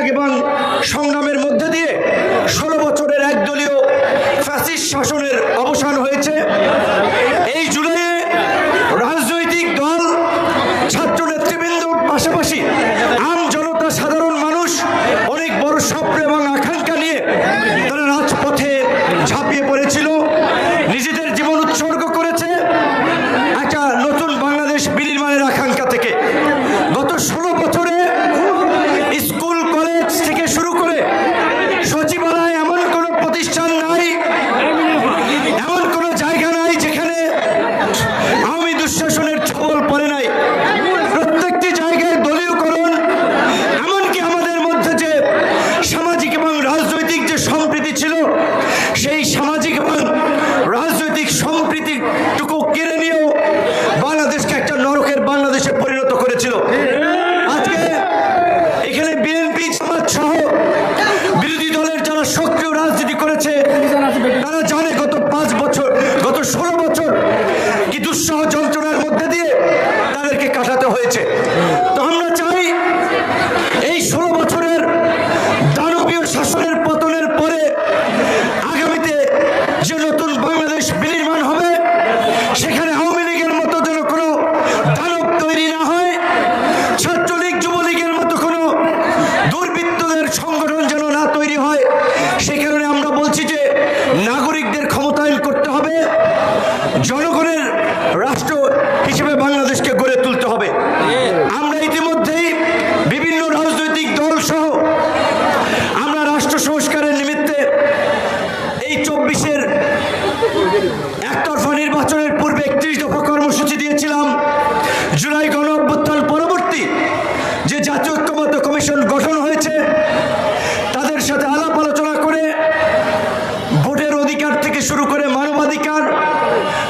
ত্যাগ এবং সংগ্রামের মধ্যে দিয়ে ষোলো বছরের একদলীয় ফ্যাসিস্ট শাসনের অবসান হয়েছে।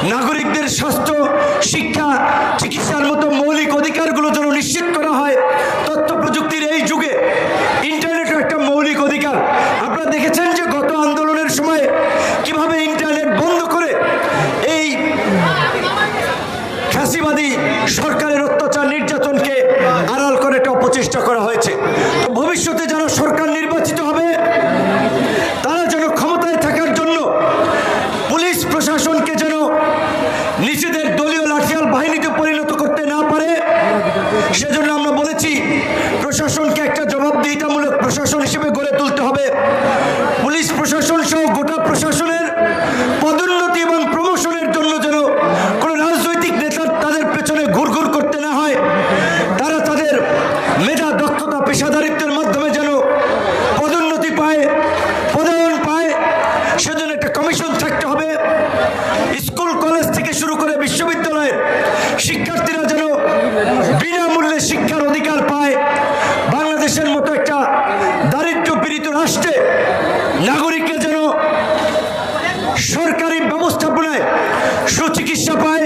নাগরিকদের স্বাস্থ্য, শিক্ষা, চিকিৎসার মতো মৌলিক অধিকারগুলো যেন নিশ্চিত করা হয়, তথ্য প্রযুক্তির এই যুগে ইন্টারনেটও একটা মৌলিক অধিকার। আপনারা দেখেছেন যে গত আন্দোলনের সময় কীভাবে ইন্টারনেট বন্ধ করে এই ফ্যাসিবাদী সরকারের অত্যাচার নির্যাতনকে আড়াল করে একটা অপচেষ্টা করা হয়েছে। সুচিকিৎসা পায়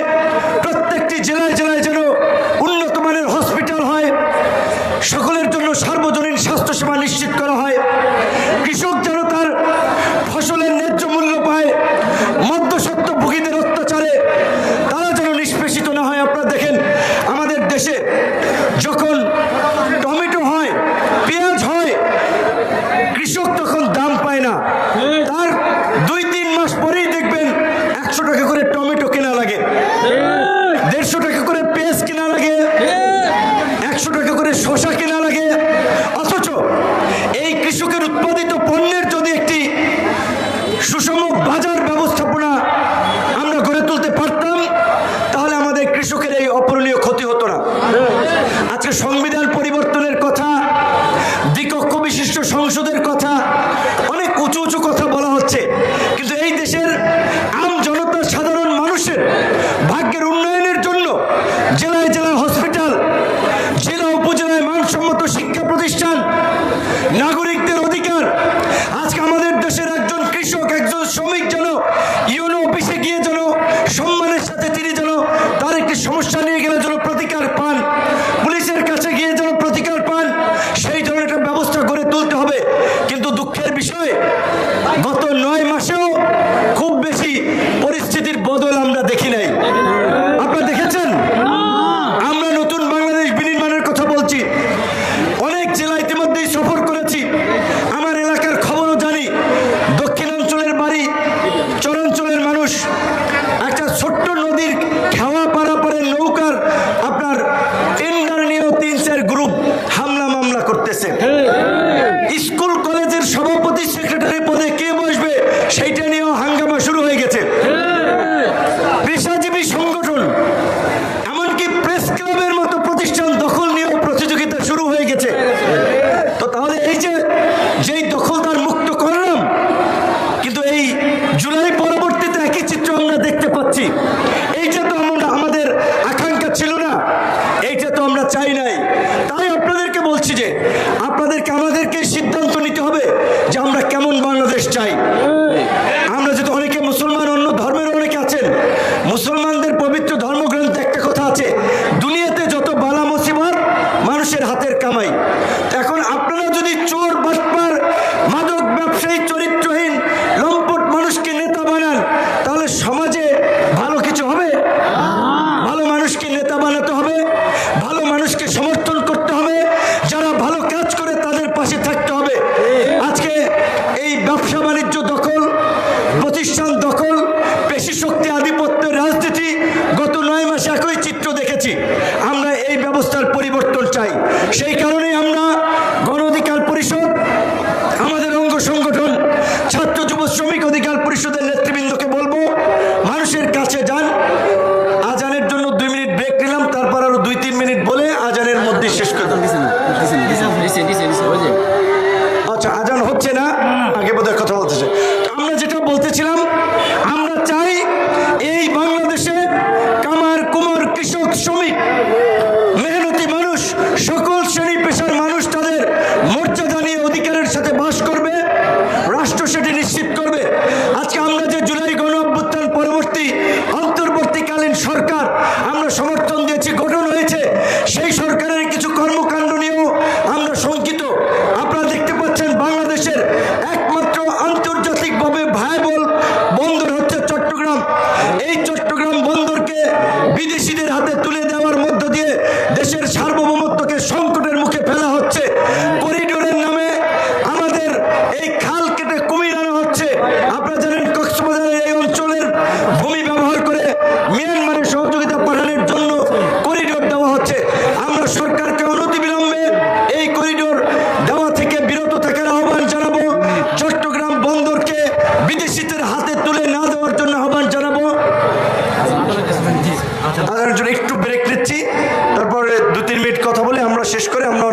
বাজার ছোট্ট নদীর খেওয়া কি সরকার। আমরা সমর্থন দিয়েছি, গঠন হয়েছে। সেই সরকারের কিছু কর্মকাণ্ড নিয়েও আমরা শঙ্কিত। আপনারা দেখতে পাচ্ছেন বাংলাদেশের একমাত্র আন্তর্জাতিকভাবে ভায়াবল বন্দর হচ্ছে চট্টগ্রাম। এই চট্টগ্রাম বন্দরকে বিদেশিদের হাতে তুলে একটু ব্রেক নিচ্ছি তারপরে দু তিন মিনিট কথা বলে আমরা শেষ করে আমরা